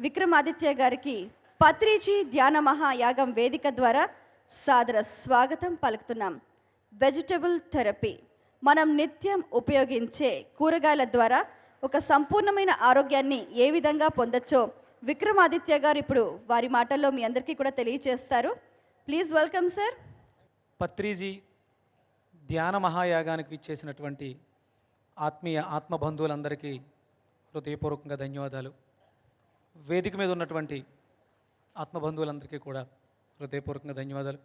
విక్రమాదిత్య గారికి పత్రిజీ ధ్యాన మహాయాగం వేదిక ద్వారా సాదర స్వాగతం పలుకుతున్నాం. వెజిటబుల్ థెరపీ మనం నిత్యం ఉపయోగించే కూరగాయల ద్వారా ఒక సంపూర్ణమైన ఆరోగ్యాన్ని ఏ విధంగా పొందొచ్చో విక్రమాదిత్య గారు ఇప్పుడు వారి మాటల్లో మీ అందరికీ కూడా తెలియజేస్తారు ప్లీజ్ వెల్కమ్ సార్ పత్రిజీ ధ్యాన మహాయాగానికి విచ్చేసినటువంటి ఆత్మీయ ఆత్మబంధువులందరికీ హృదయపూర్వకంగా ధన్యవాదాలు. వేదిక మీద ఉన్నటువంటి ఆత్మబంధువులందరికీ కూడా హృదయపూర్వకంగా ధన్యవాదాలు.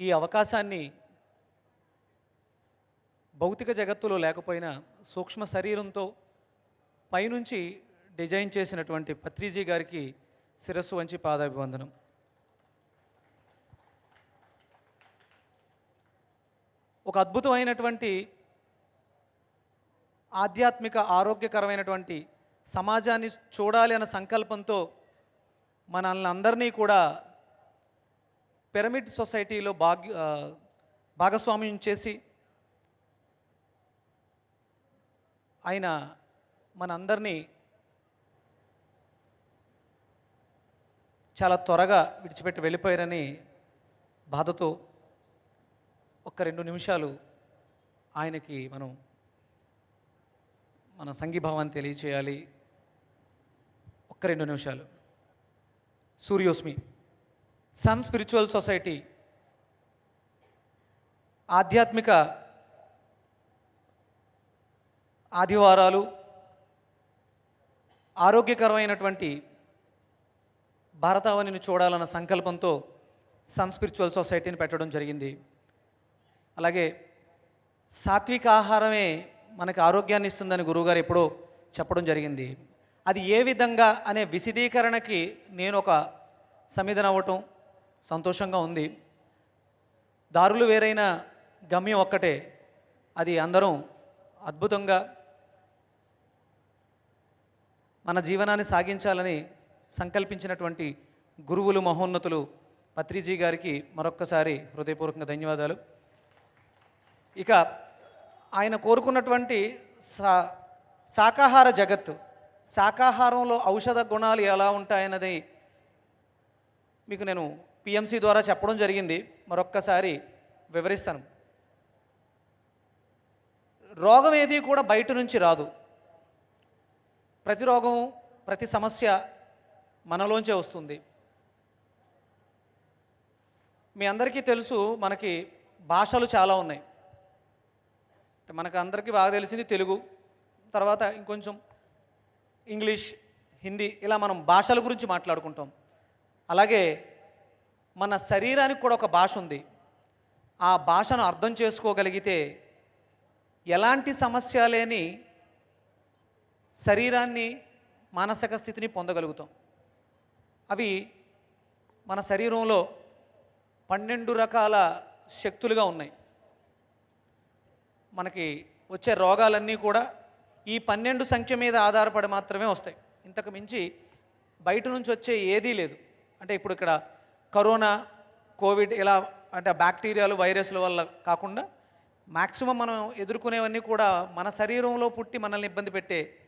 ఈ అవకాశాన్ని భౌతిక జగత్తులో లేకపోయినా సూక్ష్మ శరీరంతో పైనుంచి డిజైన్ చేసినటువంటి పత్రిజీ గారికి శిరస్సు వంచి పాదాభివందనం. ఒక అద్భుతమైనటువంటి ఆధ్యాత్మిక ఆరోగ్యకరమైనటువంటి సమాజాన్ని చూడాలి అన్న సంకల్పంతో మనల్ని అందరినీ కూడా పిరమిడ్ సొసైటీలో భాగ్య భాగస్వామ్యం చేసి ఆయన మనందరినీ చాలా త్వరగా విడిచిపెట్టి వెళ్ళిపోయారని బాధతో ఒక్క రెండు నిమిషాలు ఆయనకి మనం మన సంఘీభావాన్ని తెలియచేయాలి. ఒక్క రెండు నిమిషాలు. సూర్యోస్మి సన్ స్పిరిచువల్ సొసైటీ ఆధ్యాత్మిక ఆదివారాలు ఆరోగ్యకరమైనటువంటి భారతావనిని చూడాలన్న సంకల్పంతో సన్ స్పిరిచువల్ సొసైటీని పెట్టడం జరిగింది. అలాగే సాత్విక ఆహారమే మనకి ఆరోగ్యాన్ని ఇస్తుందని గురువుగారు ఎప్పుడో చెప్పడం జరిగింది. అది ఏ విధంగా అనే విశదీకరణకి నేను ఒక సమిధన అవ్వటం సంతోషంగా ఉంది. దారులు వేరైన గమ్యం ఒక్కటే. అది అందరం అద్భుతంగా మన జీవనాన్ని సాగించాలని సంకల్పించినటువంటి గురువులు మహోన్నతులు పత్రిజీ గారికి మరొక్కసారి హృదయపూర్వకంగా ధన్యవాదాలు. ఇక ఆయన కోరుకున్నటువంటి సా శాకాహార జగత్తు శాకాహారంలో ఔషధ గుణాలు ఎలా ఉంటాయన్నది మీకు నేను పిఎంసి ద్వారా చెప్పడం జరిగింది. మరొక్కసారి వివరిస్తాను. రోగం ఏది కూడా బయట నుంచి రాదు. ప్రతి రోగం ప్రతి సమస్య మనలోంచే వస్తుంది. మీ అందరికీ తెలుసు మనకి భాషలు చాలా ఉన్నాయి. అంటే మనకు అందరికీ బాగా తెలిసింది తెలుగు. తర్వాత ఇంకొంచెం ఇంగ్లీష్ హిందీ ఇలా మనం భాషల గురించి మాట్లాడుకుంటాం. అలాగే మన శరీరానికి కూడా ఒక భాష ఉంది. ఆ భాషను అర్థం చేసుకోగలిగితే ఎలాంటి సమస్య లేని శరీరాన్ని మానసిక స్థితిని పొందగలుగుతాం. అవి మన శరీరంలో పన్నెండు రకాల శక్తులుగా ఉన్నాయి. మనకి వచ్చే రోగాలన్నీ కూడా ఈ పన్నెండు సంఖ్య మీద ఆధారపడి మాత్రమే వస్తాయి. ఇంతకు మించి బయట నుంచి వచ్చే ఏదీ లేదు. అంటే ఇప్పుడు ఇక్కడ కరోనా కోవిడ్ ఇలా అంటే బ్యాక్టీరియాలు వైరస్ల వల్ల కాకుండా మ్యాక్సిమం మనం ఎదుర్కొనేవన్నీ కూడా మన శరీరంలో పుట్టి మనల్ని ఇబ్బంది పెట్టే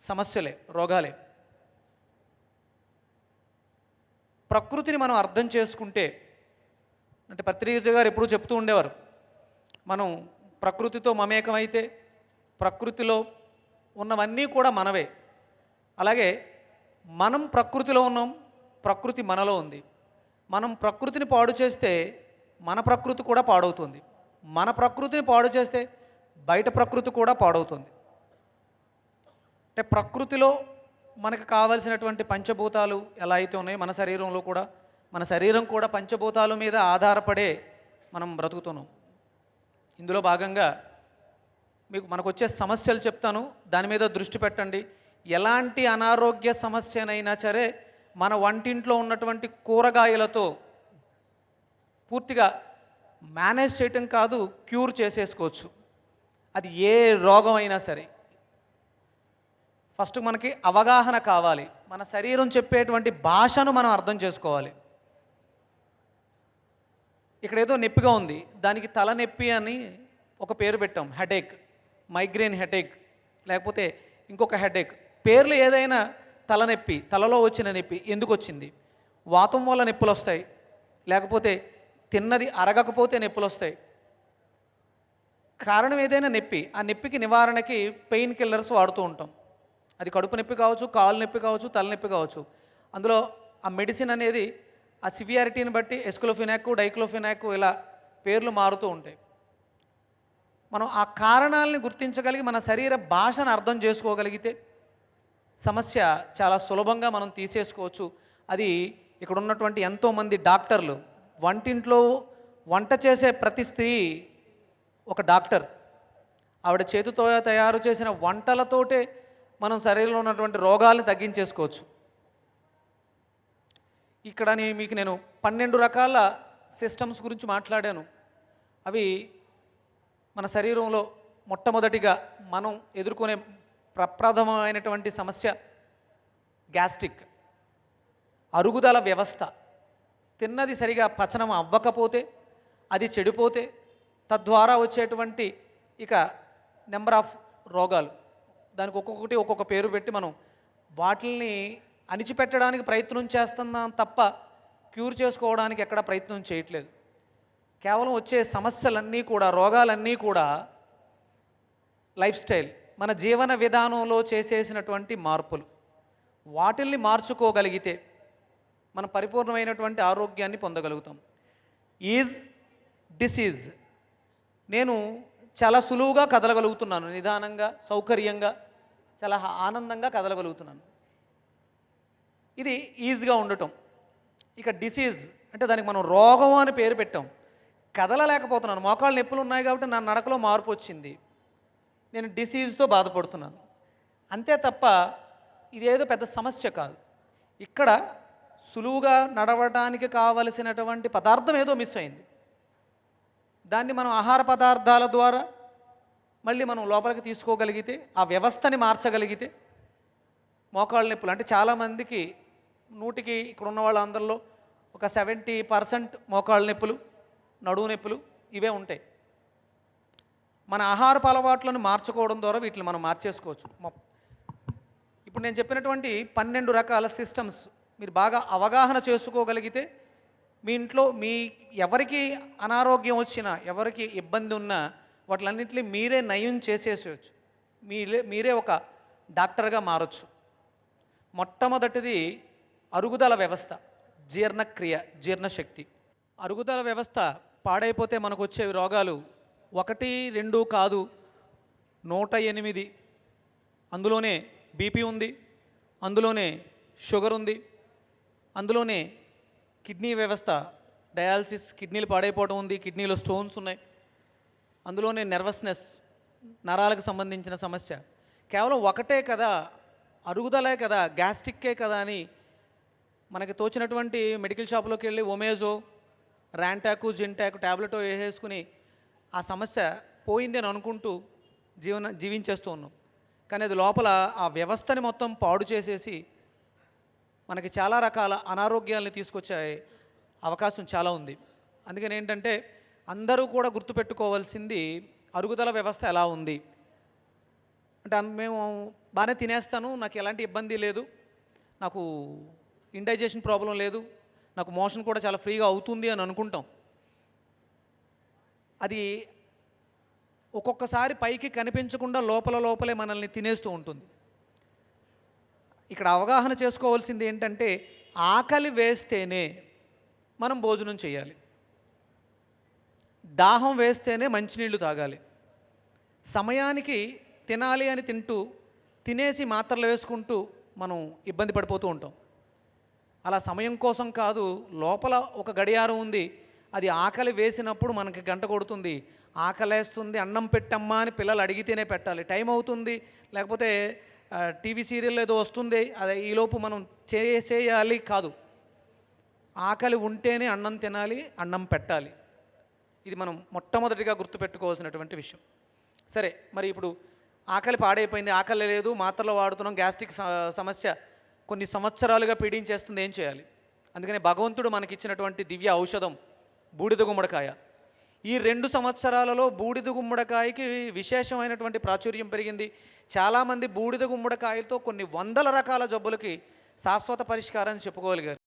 సమస్యలే రోగాలే. ప్రకృతిని మనం అర్థం చేసుకుంటే అంటే పత్రిక గారు ఎప్పుడూ చెప్తూ ఉండేవారు మనం ప్రకృతితో మమేకమైతే ప్రకృతిలో ఉన్నవన్నీ కూడా మనవే. అలాగే మనం ప్రకృతిలో ఉన్నాం ప్రకృతి మనలో ఉంది. మనం ప్రకృతిని పాడు చేస్తే మన ప్రకృతి కూడా పాడవుతుంది. మన ప్రకృతిని పాడు చేస్తే బయట ప్రకృతి కూడా పాడవుతుంది. అంటే ప్రకృతిలో మనకు కావలసినటువంటి పంచభూతాలు ఎలా అయితే ఉన్నాయో మన శరీరంలో కూడా మన శరీరం కూడా పంచభూతాల మీద ఆధారపడే మనం బ్రతుకుతున్నాం. ఇందులో భాగంగా మీకు మనకు వచ్చే సమస్యలు చెప్తాను. దాని మీద దృష్టి పెట్టండి. ఎలాంటి అనారోగ్య సమస్యనైనా సరే మన వంటింట్లో ఉన్నటువంటి కూరగాయలతో పూర్తిగా మేనేజ్ చేయటం కాదు క్యూర్ చేసేసుకోవచ్చు. అది ఏ రోగం అయినా సరే. ఫస్ట్ మనకి అవగాహన కావాలి. మన శరీరం చెప్పేటువంటి భాషను మనం అర్థం చేసుకోవాలి. ఇక్కడ ఏదో నొప్పిగా ఉంది. దానికి తలనొప్పి అని ఒక పేరు పెట్టాం హెడేక్. మైగ్రేన్ హెడేక్ లేకపోతే ఇంకొక హెడేక్ పేర్లు ఏదైనా తలనొప్పి తలలో వచ్చిన నొప్పి ఎందుకు వచ్చింది? వాతం వల్ల నొప్పులు వస్తాయి. లేకపోతే తిన్నది అరగకపోతే నొప్పులు వస్తాయి. కారణం ఏదైనా నొప్పి ఆ నొప్పికి నివారణకి పెయిన్ కిల్లర్స్ వాడుతూ ఉంటాం. అది కడుపు నొప్పి కావచ్చు కాలు నొప్పి కావచ్చు తలనొప్పి కావచ్చు. అందులో ఆ మెడిసిన్ అనేది ఆ సివియారిటీని బట్టి ఎస్కులోఫినాక్ డైక్లోఫినాక్ ఇలా పేర్లు మారుతూ ఉంటాయి. మనం ఆ కారణాలని గుర్తించగలిగి మన శరీర భాషను అర్థం చేసుకోగలిగితే సమస్య చాలా సులభంగా మనం తీసేసుకోవచ్చు. అది ఇక్కడ ఉన్నటువంటి ఎంతోమంది డాక్టర్లు. వంటింట్లో వంట చేసే ప్రతి స్త్రీ ఒక డాక్టర్. ఆవిడ చేతితో తయారు చేసిన వంటలతోటే మనం శరీరంలో ఉన్నటువంటి రోగాలను తగ్గించేసుకోవచ్చు. ఇక్కడ మీకు నేను పన్నెండు రకాల సిస్టమ్స్ గురించి మాట్లాడాను. అవి మన శరీరంలో మొట్టమొదటిగా మనం ఎదుర్కొనే ప్రప్రథమమైనటువంటి సమస్య గ్యాస్ట్రిక్. అరుగుదల వ్యవస్థ. తిన్నది సరిగా పచనం అవ్వకపోతే అది చెడిపోతే తద్వారా వచ్చేటువంటి ఇక నెంబర్ ఆఫ్ రోగాలు. దానికి ఒక్కొక్కటి ఒక్కొక్క పేరు పెట్టి మనం వాటిల్ని అణిచిపెట్టడానికి ప్రయత్నం చేస్తున్నాం తప్ప క్యూర్ చేసుకోవడానికి ఎక్కడ ప్రయత్నం చేయట్లేదు. కేవలం వచ్చే సమస్యలన్నీ కూడా రోగాలన్నీ కూడా లైఫ్ స్టైల్ మన జీవన విధానంలో చేసేసినటువంటి మార్పులు. వాటిల్ని మార్చుకోగలిగితే మన పరిపూర్ణమైనటువంటి ఆరోగ్యాన్ని పొందగలుగుతాం. Is disease. నేను చాలా సులువుగా కదలగలుగుతున్నాను. నిదానంగా సౌకర్యంగా చాలా ఆనందంగా కదలగలుగుతున్నాను. ఇది ఈజీగా ఉండటం. ఇక డిసీజ్ అంటే దానికి మనం రోగం అని పేరు పెట్టాం. కదలలేకపోతున్నాను. మోకాళ్ళు నొప్పులు ఉన్నాయి కాబట్టి నా నడకలో మార్పు వచ్చింది. నేను డిసీజ్తో బాధపడుతున్నాను. అంతే తప్ప ఇదేదో పెద్ద సమస్య కాదు. ఇక్కడ సులువుగా నడవడానికి కావలసినటువంటి పదార్థం ఏదో మిస్ అయింది. దాన్ని మనం ఆహార పదార్థాల ద్వారా మళ్ళీ మనం లోపలికి తీసుకోగలిగితే ఆ వ్యవస్థని మార్చగలిగితే మోకాళ్ళ నొప్పులు అంటే చాలామందికి నూటికి ఇక్కడ ఉన్న వాళ్ళందరిలో ఒక సెవెంటీ పర్సెంట్ మోకాళ్ళ నొప్పులు నడువు నొప్పులు ఇవే ఉంటాయి. మన ఆహారపు అలవాట్లను మార్చుకోవడం ద్వారా వీటిని మనం మార్చేసుకోవచ్చు. ఇప్పుడు నేను చెప్పినటువంటి పన్నెండు రకాల సిస్టమ్స్ మీరు బాగా అవగాహన చేసుకోగలిగితే మీ ఇంట్లో మీ ఎవరికి అనారోగ్యం వచ్చినా ఎవరికి ఇబ్బంది ఉన్నా వాటిలన్నింటినీ మీరే నయం చేసేసేయచ్చు. మీరే మీరే ఒక డాక్టర్గా మారచ్చు. మొట్టమొదటిది అరుగుదల వ్యవస్థ జీర్ణక్రియ జీర్ణశక్తి. అరుగుదల వ్యవస్థ పాడైపోతే మనకు వచ్చే రోగాలు ఒకటి రెండు కాదు నూట ఎనిమిది. అందులోనే బీపీ ఉంది అందులోనే షుగర్ ఉంది అందులోనే కిడ్నీ వ్యవస్థ డయాలసిస్ కిడ్నీలు పాడైపోవడం ఉంది కిడ్నీలో స్టోన్స్ ఉన్నాయి. అందులోనే నెర్వస్నెస్ నరాలకు సంబంధించిన సమస్య. కేవలం ఒకటే కదా అరుగుదలే కదా గ్యాస్ట్రిక్కే కదా అని మనకి తోచినటువంటి మెడికల్ షాప్లోకి వెళ్ళి ఒమేజో ర్యాంటాకు జింటాకు ట్యాబ్లెట్ వేసేసుకుని ఆ సమస్య పోయింది అని అనుకుంటూ జీవన జీవించేస్తూ ఉన్నాం. కానీ అది లోపల ఆ వ్యవస్థని మొత్తం పాడు చేసేసి మనకి చాలా రకాల అనారోగ్యాలని తీసుకొచ్చే అవకాశం చాలా ఉంది. అందుకని ఏంటంటే అందరూ కూడా గుర్తుపెట్టుకోవాల్సింది అరుగుదల వ్యవస్థ ఎలా ఉంది? అంటే మేము బాగానే తినేస్తాను నాకు ఎలాంటి ఇబ్బంది లేదు నాకు ఇండైజెషన్ ప్రాబ్లం లేదు నాకు మోషన్ కూడా చాలా ఫ్రీగా అవుతుంది అని అనుకుంటాం. అది ఒక్కొక్కసారి పైకి కనిపించకుండా లోపల లోపలే మనల్ని తినేస్తూ ఉంటుంది. ఇక్కడ అవగాహన చేసుకోవాల్సింది ఏంటంటే ఆకలి వేస్తేనే మనం భోజనం చేయాలి. దాహం వేస్తేనే మంచినీళ్ళు తాగాలి. సమయానికి తినాలి అని తింటూ తినేసి మాత్రలు వేసుకుంటూ మనం ఇబ్బంది పడిపోతూ ఉంటాం. అలా సమయం కోసం కాదు లోపల ఒక గడియారం ఉంది. అది ఆకలి వేసినప్పుడు మనకి గంట కొడుతుంది. ఆకలేస్తుంది అన్నం పెట్టమ్మా అని పిల్లలు అడిగితేనే పెట్టాలి. టైం అవుతుంది. లేకపోతే టీవీ సీరియల్ ఏదో వస్తుంది. అదే ఈలోపు మనం చేసేయాలి కాదు. ఆకలి ఉంటేనే అన్నం తినాలి అన్నం పెట్టాలి. ఇది మనం మొట్టమొదటిగా గుర్తుపెట్టుకోవాల్సినటువంటి విషయం. సరే మరి ఇప్పుడు ఆకలి పాడైపోయింది ఆకలి లేదు మాత్రలు వాడుతున్నాం గ్యాస్ట్రిక్ సమస్య కొన్ని సంవత్సరాలుగా పీడించేస్తుంది ఏం చేయాలి? అందుకని భగవంతుడు మనకిచ్చినటువంటి దివ్య ఔషధం బూడిద గుమ్మడికాయ. ఈ రెండు సంవత్సరాలలో బూడిద గుమ్మడికాయకి విశేషమైనటువంటి ప్రాచుర్యం పెరిగింది. చాలామంది బూడిద గుమ్మడికాయలతో కొన్ని వందల రకాల జబ్బులకి శాశ్వత పరిష్కారాన్ని చెప్పుకోగలిగారు.